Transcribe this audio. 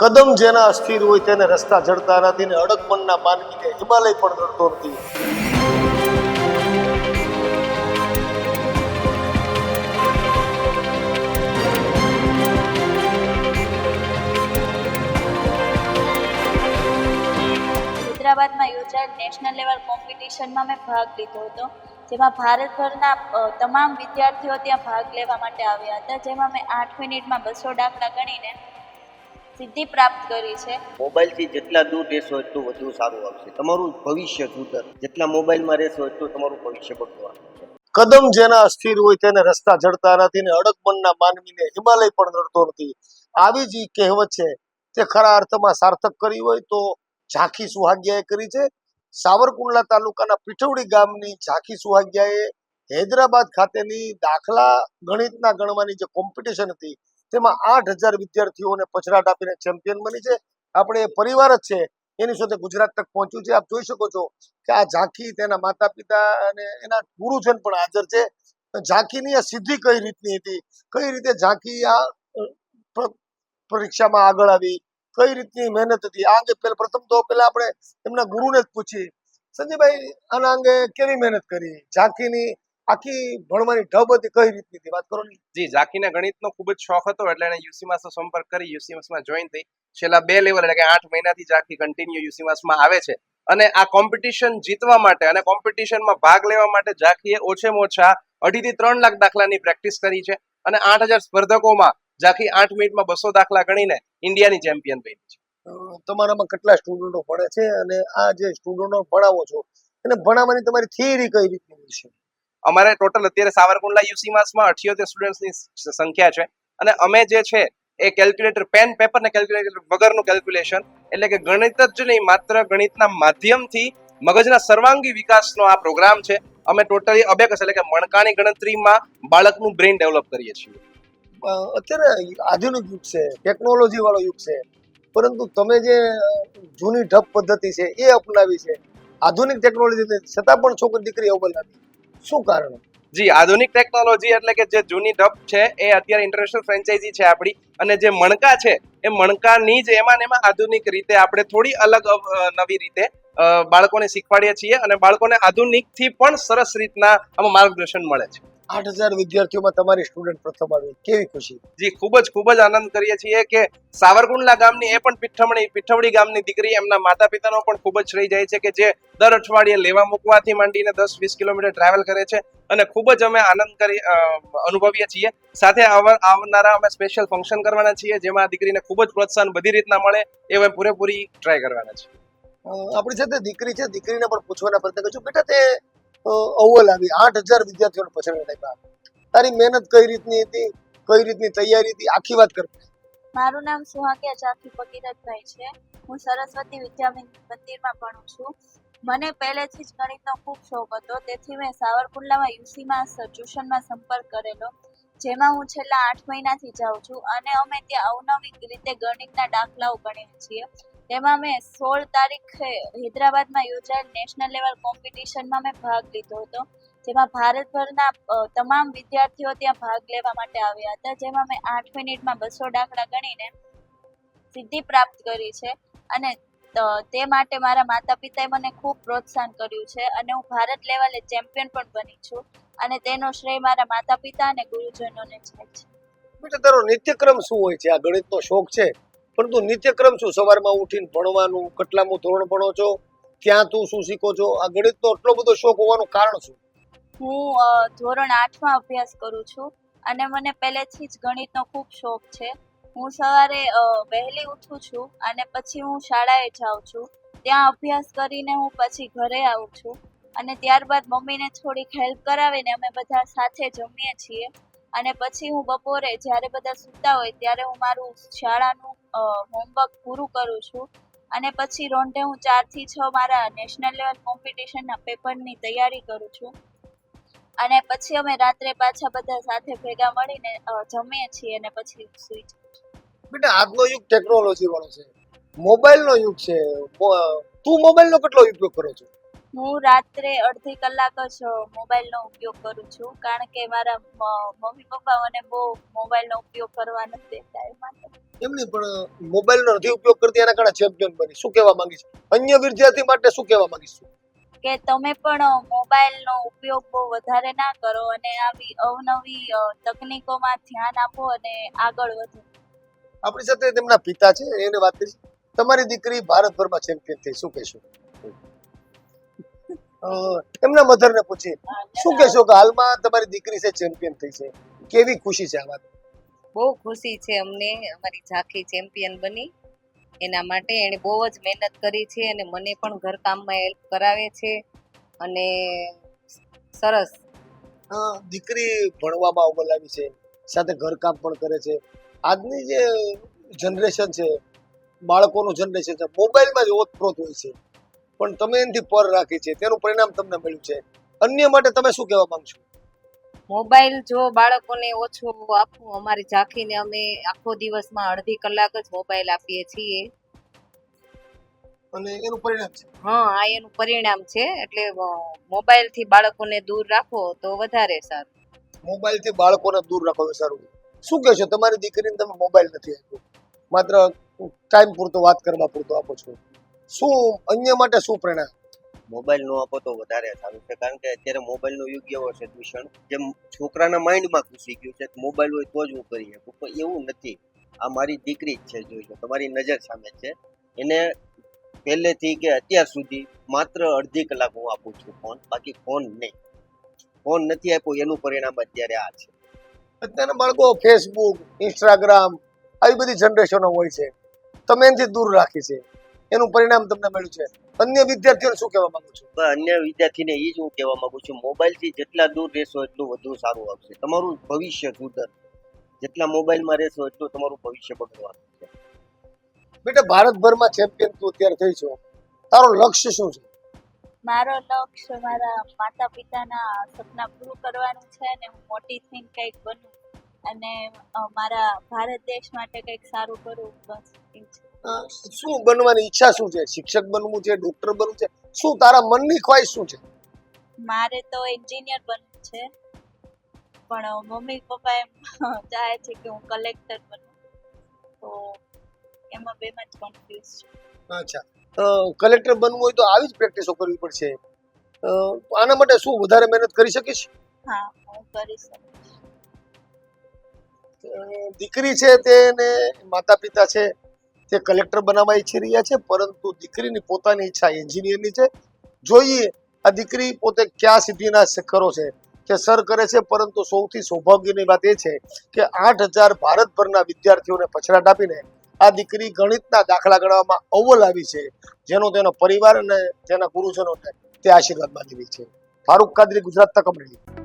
કદમ જેના અસ્થિર હોય તેને રસ્તા જડતા નથી ને અડકપણના મનના માનવીને હિમાલય પણ જડતો નથી. હૈદરાબાદમાં યોજાયેલ નેશનલ લેવલ કોમ્પિટિશનમાં મેં ભાગ લીધો હતો, જેમાં ભારતભરના તમામ વિદ્યાર્થીઓ ત્યાં ભાગ લેવા માટે આવ્યા હતા, જેમાં મેં આઠ મિનિટમાં બસો દાખલા ગણીને સિદ્ધિ પ્રાપ્ત કરી છે. મોબાઈલથી જેટલા દૂર રહેશો એટલું વધુ સારું આવશે. તમારું ભવિષ્ય સુધર. જેટલા મોબાઈલમાં રહેશો એટલું તમારું ભવિષ્ય બગડવાનું છે કદમ જેના અસ્થિર હોય તેને રસ્તા જડતા નથી ને અડગ માનવીને હિમાલય પણ નડતો નથી. આવી જ કહેવત છે તે ખરા અર્થમાં સાર્થક કરી હોય તો ઝાંખી સુહાગ્યાએ કરી છે. સાવરકુંડલા તાલુકાના પીઠવડી ગામની ઝાંખી સુહાગ્યાએ હૈદરાબાદ ખાતેની દાખલા ગણિતના ગણવાની જે કોમ્પિટિશન હતી તેમાં આઠ હજાર વિદ્યાર્થીઓને પછડાટ આપીને ચેમ્પિયન બની છે. આપણે પરિવાર જ છે, એની સાથે ગુજરાત તક પહોંચ્યું છે. આપ જોઈ શકો છો કે આ ઝાંખી તેના માતા પિતા અને એના ગુરુજન પણ હાજર છે. ઝાંખીની આ સિદ્ધિ કઈ રીતની હતી? કઈ રીતે ઝાંખી આ પરીક્ષામાં આગળ આવી? કઈ રીતની મહેનત હતી? આ અંગે પ્રથમ તો પેલા આપણે એમના ગુરુને જ પૂછી સંજયભાઈ, આના અંગે કેવી મહેનત કરી? ઝાંખીની આખી ભણવાની ઢબ હતી કઈ રીતની હતી? વાત કરો ને. જી ઝાંખીને ગણિતનો ખૂબ જ શોખ હતો એટલે એને યુસીમાસ સંપર્ક કરી યુસીમાસમાં જોઈન થઈ. છેલ્લા બે લેવલ એટલે કે આઠ મહિનાથી ઝાકી કન્ટિન્યુ યુસીમાસમાં આવે છે. અને આ કોમ્પિટિશન જીતવા માટે અને કોમ્પિટિશનમાં ભાગ લેવા માટે ઝાકીએ ઓછામાં ઓછા અઢીથી ત્રણ લાખ દાખલાની પ્રેક્ટિસ કરી છે. અને આઠ હજાર સ્પર્ધકોમાં ઝાંખી આઠ મિનિટમાં બસો દાખલા ગણીને ઇન્ડિયાની ચેમ્પિયન બની છે. તમારામાં કેટલા સ્ટુડન્ટો ભણે છે? અને આ જે સ્ટુડન્ટો ભણાવો છો એને ભણાવવાની તમારી થિયરી કઈ રીતની છે? અમારે ટોટલ અત્યારે સાવરકુંડલા યુસીમાસમાં અઠ્યોતેર સ્ટુડન્ટ્સની સંખ્યા છે. અને અમે જે છે, એ કેલ્ક્યુલેટર પેન પેપર ને કેલ્ક્યુલેટર વગરનું કેલ્ક્યુલેશન એટલે કે ગણિત જ નહીં, માત્ર ગણિતના માધ્યમથી મગજના સર્વાંગી વિકાસનો આ પ્રોગ્રામ છે. અમે ટોટલી અબેકસ એટલે કે મણકાની ગણતરીમાં બાળકનું બ્રેઇન ડેવલપ કરીએ છીએ. અત્યારે આધુનિક યુગ છે ટેકનોલોજી વાળો યુગ છે. પરંતુ તમે જે જૂની ઢબ પદ્ધતિ છે, એ અપનાવી છે. આધુનિક ટેકનોલોજી છતાં પણ છોકરી દીકરી અવ્વલ નથી શું કારણ? જી, આધુનિક ટેકનોલોજી એટલે કે જે જૂની ડબ છે, એ અત્યારે ઇન્ટરનેશનલ ફ્રેન્ચાઇઝી છે આપણી. અને જે મણકા છે, એ મણકાની જ એમાં ને એમાં આધુનિક રીતે આપણે થોડી અલગ નવી રીતે બાળકોને શીખવાડીએ છીએ અને બાળકોને આધુનિકથી પણ સરસ રીતના આમાં માર્ગદર્શન મળે છે. આઠ હજાર વિદ્યાર્થીઓમાં તમારી સ્ટુડન્ટ પ્રથમ આવી. કેવી ખુશી? જી ખૂબ જ ખૂબ જ આનંદ કરીએ છીએ કે સાવરકુંડલા ગામની એ પણ પીઠમણી પીઠવડી ગામની દીકરી એમના માતા પિતાનો પણ ખૂબ જ શ્રેય જાય છે કે જે દર અઠવાડિયે લેવા મૂકવાથી માંડીને દસ વીસ કિલોમીટર ટ્રાવેલ કરે છે અને ખૂબ જ અમે આનંદ કરી અનુભવીએ છીએ. સાથે આવ- આવનારા અમે સ્પેશિયલ ફંક્શન કરવાના છીએ જેમાં દીકરીને ખૂબ જ પ્રોત્સાહન બધી રીતના મળે એ અમે પૂરેપૂરી ટ્રાય કરવાના છે આપણી સાથે દીકરી છે દીકરીને પણ પૂછવાના પ્રયત્ન કરશું. બેટા તે અવ્વલ આવી. આઠ હજાર વિદ્યાર્થીઓને પછાડી નાખ્યા. તારી મહેનત કઈ રીતની હતી? કઈ રીતની તૈયારી હતી? આખી વાત કર. મારું નામ સુહાગ્યા ઝાંખી ભગીરથભાઈ છે. હું સરસ્વતી વિદ્યા મંદિરમાં ભણું છું. મને પહેલેથી જ ગણિતનો ખૂબ શોખ હતો. તેથી મેં સાવરકુંડલામાં યુસીમાં ટ્યુશનમાં સંપર્ક કરેલો. જેમાં હું છેલ્લા આઠ મહિનાથી જાઉં છું અને અમે ત્યાં અવનવી રીતે ગણિતના દાખલાઓ ગણીએ છીએ. તેમાં મેં સોળ તારીખે હૈદરાબાદમાં યોજાયેલ નેશનલ લેવલ કોમ્પિટિશનમાં મેં ભાગ લીધો હતો. જેમાં ભારતભરના તમામ વિદ્યાર્થીઓ ત્યાં ભાગ લેવા માટે આવ્યા હતા. જેમાં મેં આઠ મિનિટમાં બસો દાખલા ગણીને સિદ્ધિ પ્રાપ્ત કરી છે. અને તે માટે મારા માતા પિતાએ મને ખૂબ પ્રોત્સાહન કર્યું છે અને હું ભારત લેવલે ચેમ્પિયન પણ બની છું. અને તેનો શ્રેય મારા માતા પિતા અને ગુરુજનોને જાય છે. બેટા, તારો નિત્યક્રમ શું હોય છે? આ ગણિતનો શોખ છે? પરંતુ નિત્યક્રમ શું? સવારમાં ઉઠીને ભણવાનું, કેટલામું ધોરણ ભણો છો? ક્યાં તું શું શીખો છો? આ ગણિતનો એટલો બધો શોખ હોવાનું કારણ શું? હું ધોરણ આઠમાં અભ્યાસ કરું છું અને મને પહેલેથી જ ગણિતનો ખૂબ શોખ છે. હું સવારે વહેલી ઉઠું છું અને પછી હું શાળાએ જાઉં છું. ત્યાં અભ્યાસ કરીને હું પછી ઘરે આવું છું અને ત્યારબાદ મમ્મીને થોડીક હેલ્પ કરાવીને અમે બધા સાથે જમીએ છીએ. અને પછી હું બપોરે જ્યારે બધા સૂતા હોય ત્યારે હું મારું શાળાનું હોમવર્ક પૂરું કરું છું. અને પછી રોંઢે હું ચારથી છ મારા નેશનલ લેવલ કોમ્પિટિશનના પેપરની તૈયારી કરું છું. અને પછી અમે રાત્રે પાછા બધા સાથે ભેગા મળીને જમીએ છીએ અને પછી સૂઈ બેટા, આજનો યુગ ટેકનોલોજી વાળો છે. મોબાઈલનો યુગ છે. તું મોબાઈલનો કેટલો ઉપયોગ કરો છો? હું રાત્રે અડધી કલાક જ મોબાઈલનો ઉપયોગ કરું છું. કારણ કે મારા મમ્મી પપ્પા મને બહુ મોબાઈલનો ઉપયોગ કરવા નથી દેતા એ માટે એમની પણ મોબાઈલનો અડધી ઉપયોગ કરતી એના કારણે ચેમ્પિયન બની. શું કહેવા માંગીશ? અન્ય વિદ્યાર્થી માટે શું કહેવા માંગીશ કે તમે પણ મોબાઈલનો ઉપયોગ બહુ વધારે ના કરો અને આવી અવનવી તકનીકોમાં ધ્યાન આપો અને આગળ વધો. આપણી સાથે તેમના પિતા છે એને વાત કરીશ. તમારી દીકરી ભારતભરમાં ચેમ્પિયન થઈ શું કહેશો? એમના મધરને પૂછે શું કહેશો કે હાલમાં તમારી દીકરી છે ચેમ્પિયન થઈ છે? કેવી ખુશી છે આ વાત બહુ ખુશી છે અમને અમારી ઝાંખી ચેમ્પિયન બની. એના માટે એણે બહુ જ મહેનત કરી છે અને મને પણ ઘરકામમાં હેલ્પ કરાવે છે. અને સરસ. દીકરી ભણવામાં અવ્વલ આવી છે સાથે ઘરકામ પણ કરે છે. આજની જે જનરેશન છે બાળકોનું જનરેશન છે મોબાઈલમાં જ ઓતપ્રોત હોય છે. પણ તમે એનાથી પર રાખી છે તેનું પરિણામ તમને મળ્યું છે. અન્ય માટે તમે શું કહેવા માંગશો? મોબાઈલ જો બાળકોને ઓછો આપવું અમારી ઝાંખીને અમે આખો દિવસમાં અડધી કલાક જ મોબાઈલ આપીએ છીએ. અને એનું પરિણામ છે? હા આ એનું પરિણામ છે એટલે મોબાઈલથી બાળકોને દૂર રાખો તો વધારે સારું. મોબાઈલથી બાળકોને દૂર રાખો એ સારું. શું કહેશો તમારી દીકરીને તમે મોબાઈલ નથી આપ્યો? માત્ર ટાઈમ પૂરતો વાત કરવા પૂરતો આપો છો. શું અન્ય માટે શું પ્રેરણા મોબાઈલ નો આપો તો વધારે સારું છે કારણ કે અત્યારે મોબાઈલનો યુગ એવો છે દૂષણ જેમ છોકરાના માઇન્ડમાં ઘૂસી ગયું છે મોબાઈલ હોય તો જ હું કરી શકું પણ એવું નથી. આ મારી દીકરી જ છે જોઈ લો તમારી નજર સામે છે. એને પહેલેથી કે અત્યાર સુધી માત્ર અડધી કલાક હું આપું છું ફોન બાકી ફોન નહીં. ફોન નથી આપ્યો એનું પરિણામ અત્યારે આ છે. અત્યારના બાળકો ફેસબુક ઇન્સ્ટાગ્રામ આવી બધી જનરેશનો હોય છે. તમે એનાથી દૂર રાખી છે. એનું પરિણામ તમને મળ્યું છે. અન્ય વિદ્યાર્થીઓને શું કહેવા માંગુ છું? અન્ય વિદ્યાર્થીને એ જ હું કહેવા માંગુ છું મોબાઈલથી જેટલા દૂર રહેશો એટલું વધુ સારું આવશે. તમારું ભવિષ્ય સુધર. જેટલા મોબાઈલમાં રહેશો એટલું તમારું ભવિષ્ય બગડવાનું છે બેટા ભારતભરમાં ચેમ્પિયન તું અત્યારે થઈ છો. તારું લક્ષ્ય શું છે? મારો લક્ષ્ય મારા માતા પિતાના સપના પૂરું કરવાનું છે અને હું મોટી થઈને કંઈક બનું અને મારા ભારત દેશ માટે કંઈક સારું કરું બસ. શું બનવાની ઈચ્છા શું છે? શિક્ષક બનવું છે ડોક્ટર બનવું છે? શું તારા મનની ખ્વાહિશ શું છે? મારે તો એન્જિનિયર બનવું છે. પણ મમ્મી પપ્પા એમ ચાહે છે કે હું કલેક્ટર બનું. તો એમાં બેમાં જ કન્ફ્યુઝ છું. અચ્છા. કલેક્ટર બનવું હોય તો આવી જ પ્રેક્ટિસો કરવી પડશે આના માટે શું વધારે મહેનત કરી શકીશ? હા હું કરી શકીશ દીકરી છે તેને માતા પિતા છે. તે કલેક્ટર બનાવવા ઈચ્છી રહ્યા છે, પરંતુ દીકરીની પોતાની ઈચ્છા એન્જિનિયરની છે. જોઈએ, આ દીકરી પોતે કયા સિદ્ધિના શિખરો છે તે સર કરે છે, પરંતુ સૌથી સૌભાગ્યની વાત એ છે કે આઠ હજાર ભારતભરના વિદ્યાર્થીઓને પછડાટ આપીને આ દીકરી ગણિતના દાખલા ગણવામાં અવ્વલ આવી છે. જેનો તેનો પરિવાર અને તેના ગુરુજનોને તે આશીર્વાદ માની છે. ફારૂક કાદરી, ગુજરાત તક અમરેલી.